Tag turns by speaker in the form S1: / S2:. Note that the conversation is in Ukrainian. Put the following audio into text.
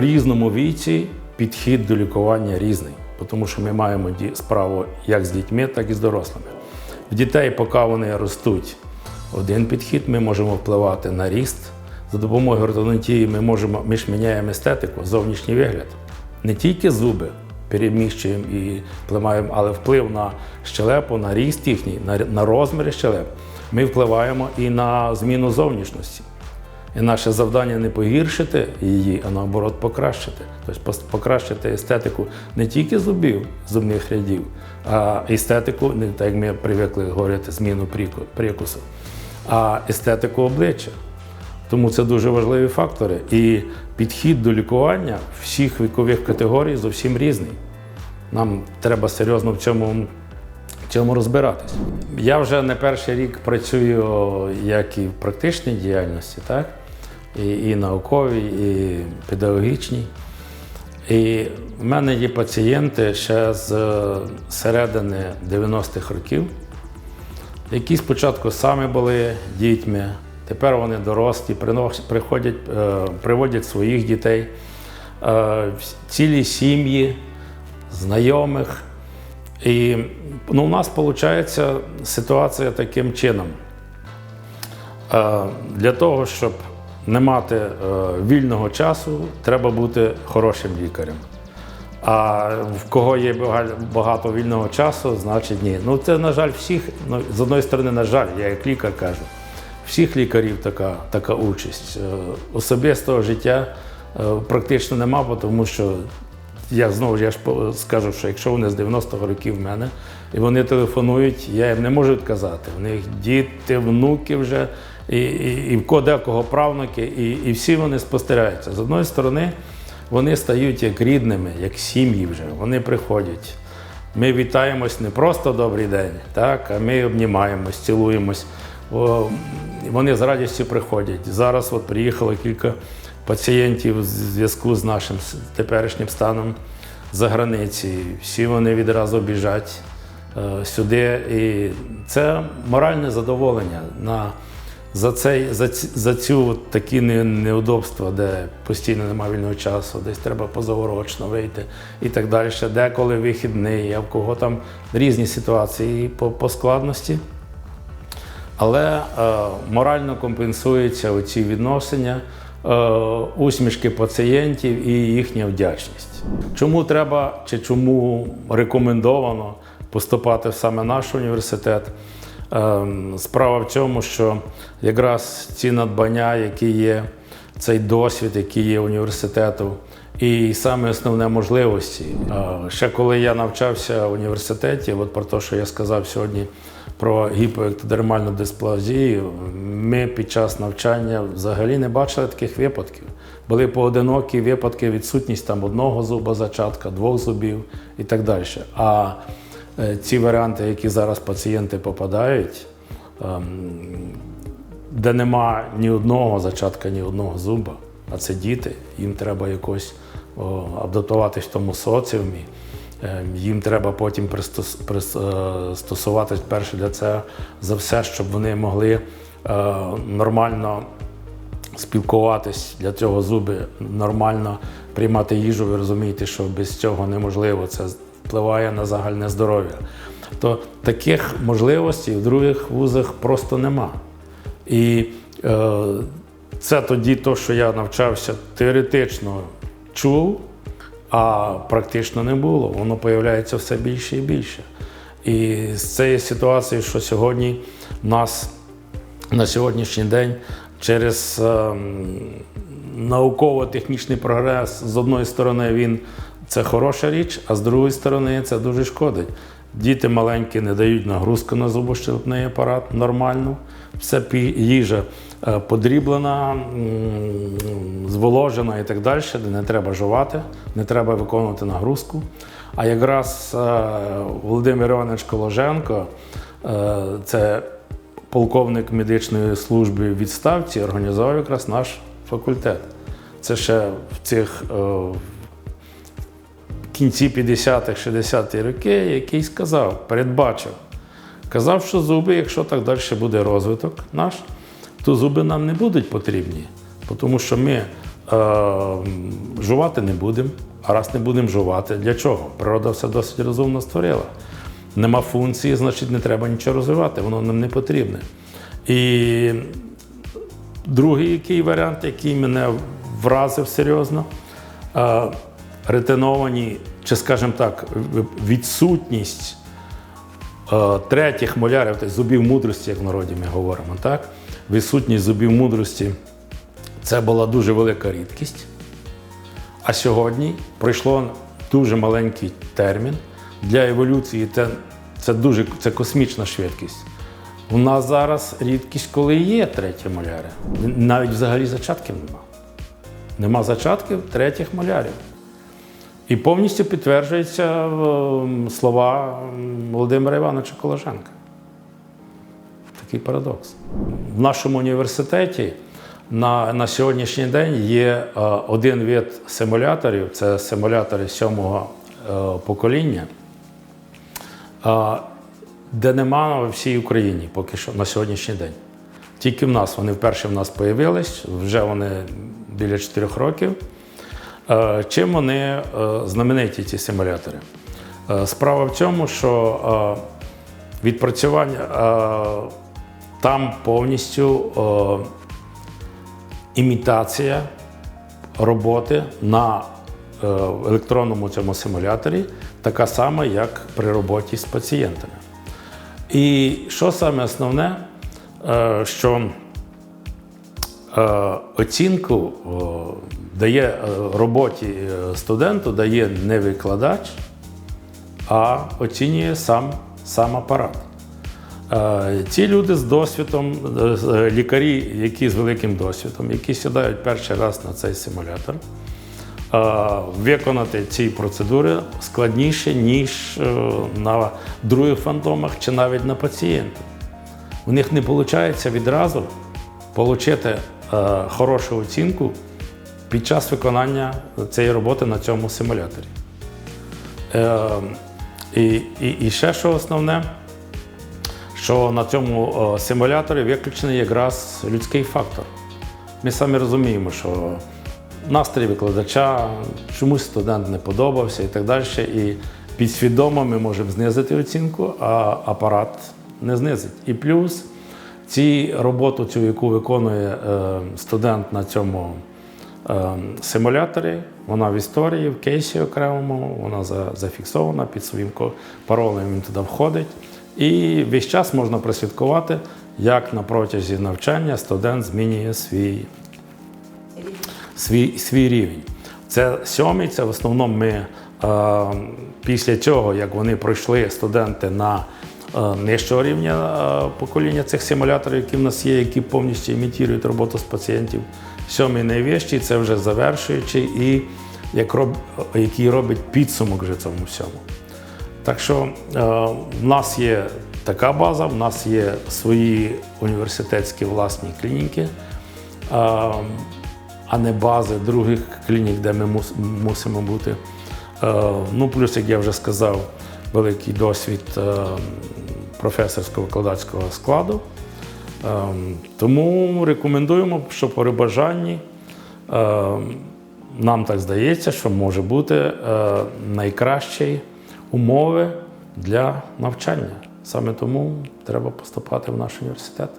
S1: в різному віці підхід до лікування різний, тому що ми маємо справу як з дітьми, так і з дорослими. В дітей, поки вони ростуть, один підхід, ми можемо впливати на ріст. За допомогою ортодонтії ми можемо ми ж міняємо естетику, зовнішній вигляд. Не тільки зуби переміщуємо і впливаємо, але вплив на щелепу, на ріст їхній, на, розміри щелеп. Ми впливаємо і на зміну зовнішності. І наше завдання не погіршити її, а наоборот покращити. Тобто покращити естетику не тільки зубів, зубних рядів, а естетику, не так як ми привикли говорити, зміну прикусу, а естетику обличчя. Тому це дуже важливі фактори. І підхід до лікування всіх вікових категорій зовсім різний. Нам треба серйозно в цьому, в цьому розбиратись. Я вже не перший рік працюю як і в практичній діяльності, так? І, і науковій, і педагогічній. І в мене є пацієнти ще з е, середини 90-х років, які спочатку самі були дітьми, тепер вони дорослі, приходять, е, приводять своїх дітей, е, цілі сім'ї, знайомих. І ну, у нас виходить ситуація таким чином. Для того, щоб не мати е, вільного часу, треба бути хорошим лікарем. А в кого є багато вільного часу, значить ні. Ну це, на жаль, всіх, ну, з одної сторони, на жаль, я як лікар кажу, всіх лікарів така, така участь. Е, Особистого життя е, практично нема, тому що я знову я ж скажу, що якщо вони з 90-го років в мене і вони телефонують, я їм не можу відказати. В них діти, внуки вже, і, і, і в ко- правнуки, і, і всі вони спостерігаються. З одної сторони, вони стають як рідними, як сім'ї вже. Вони приходять. Ми вітаємось не просто добрий день, так, а ми обнімаємось, цілуємось. О, вони з радістю приходять. Зараз от приїхало кілька пацієнтів в зв'язку з нашим теперішнім станом за границі. Всі вони відразу біжать е, сюди. І це моральне задоволення на, за, цей, за, ці- за цю от такі не- неудобства, де постійно немає вільного часу, десь треба позаурочно вийти і так далі. Деколи вихідний, а в кого там різні ситуації по, по складності. Але е, морально компенсуються оці відношення, е, усмішки пацієнтів і їхня вдячність. Чому треба чи чому рекомендовано поступати в саме наш університет? Е, справа в цьому, що якраз ці надбання, які є, цей досвід, який є університету, і саме основне можливості. Е, Ще коли я навчався в університеті, от про те, що я сказав сьогодні про гіпоектодермальну дисплазію, ми під час навчання взагалі не бачили таких випадків. Були поодинокі випадки, відсутність там одного зуба зачатка, двох зубів і так далі. А ці варіанти, які зараз пацієнти попадають, ем, де нема ні одного зачатка, ні одного зуба, а це діти, їм треба якось адаптуватись в тому соціумі. Е, Їм треба потім пристос, пристосуватись перше для це за все, щоб вони могли е, нормально спілкуватись для цього зуби, нормально приймати їжу. Ви розумієте, що без цього неможливо. Це впливає на загальне здоров'я. То таких можливостей в других вузах просто нема. І е, це тоді то, що я навчався теоретично чув, а практично не було. Воно появляється все більше і більше. І з цієї ситуації, що сьогодні нас на сьогоднішній день через ем, науково-технічний прогрес, з одної сторони, він це хороша річ, а з другої сторони, це дуже шкодить. Діти маленькі не дають нагрузку на зубощелепний апарат нормально. Все пі- їжа е, подріблена, зволожена і так далі, де не треба жувати, не треба виконувати нагрузку. А якраз е, Володимир Іванович Коложенко, е, це полковник медичної служби в відставці, організував якраз наш факультет. Це ще в цих кінці 50-х, 60-ті роки, який сказав, передбачив. Казав, що зуби, якщо так далі буде розвиток наш, то зуби нам не будуть потрібні, тому що ми е, жувати не будемо. А раз не будемо жувати, для чого? Природа все досить розумно створила. Нема функції, значить не треба нічого розвивати, воно нам не потрібне. І другий який варіант, який мене вразив серйозно, е, ретиновані, чи, скажімо так, відсутність е, третіх молярів, тобто зубів мудрості, як в народі ми говоримо, так? Відсутність зубів мудрості це була дуже велика рідкість. А сьогодні пройшло дуже маленький термін. Для еволюції це, це дуже це космічна швидкість. У нас зараз рідкість, коли є треті маляри. Навіть взагалі зачатків нема. Нема зачатків третіх малярів. І повністю підтверджуються е, слова Володимира Івановича Коложенка. Такий парадокс. В нашому університеті на, на сьогоднішній день є е, один вид симуляторів це симулятори сьомого е, покоління, е, де нема в всій Україні поки що на сьогоднішній день. Тільки в нас вони вперше в нас появились, вже вони біля 4 років. Е, Чим вони е, знамениті, ці симулятори? Е, Справа в цьому, що відпрацювання там повністю імітація роботи на електронному цьому симуляторі, така сама, як при роботі з пацієнтами. І що саме основне, що оцінку дає е, роботі е, студенту дає не викладач, а оцінює сам, сам апарат. Е, Ці люди з досвідом, е, е, лікарі, які з великим досвідом, які сідають перший раз на цей симулятор, е, виконати ці процедури складніше, ніж е, на других фантомах чи навіть на пацієнта. У них не виходить відразу отримати е, хорошу оцінку під час виконання цієї роботи на цьому симуляторі. Е, і, і, і ще що основне, що на цьому е, симуляторі виключений якраз людський фактор. Ми самі розуміємо, що настрій викладача, чомусь студент не подобався і так далі. І підсвідомо ми можемо знизити оцінку, а апарат не знизить. І плюс ці роботу, цю, яку виконує е, студент на цьому е, симуляторі, вона в історії, в кейсі окремому, вона за- зафіксована під своїм паролем, він туди входить. І весь час можна прослідкувати, як на протязі навчання студент змінює свій свій, свій рівень. Це сьомий, це в основному ми е, після цього, як вони пройшли студенти на нижчого рівня е, покоління цих симуляторів, які в нас є, які повністю імітують роботу з пацієнтів. Сьомий найвищий це вже завершуючий і як роб, який робить підсумок вже цьому всьому. Так що е, в нас є така база, в нас є свої університетські власні клініки, е, а не бази других клінік, де ми мусимо бути. Е, ну, плюс, як я вже сказав, великий досвід е, професорсько-викладацького складу. Е, тому рекомендуємо, що при бажанні. Е, нам так здається, що може бути е, найкращі умови для навчання. Саме тому треба поступати в наш університет.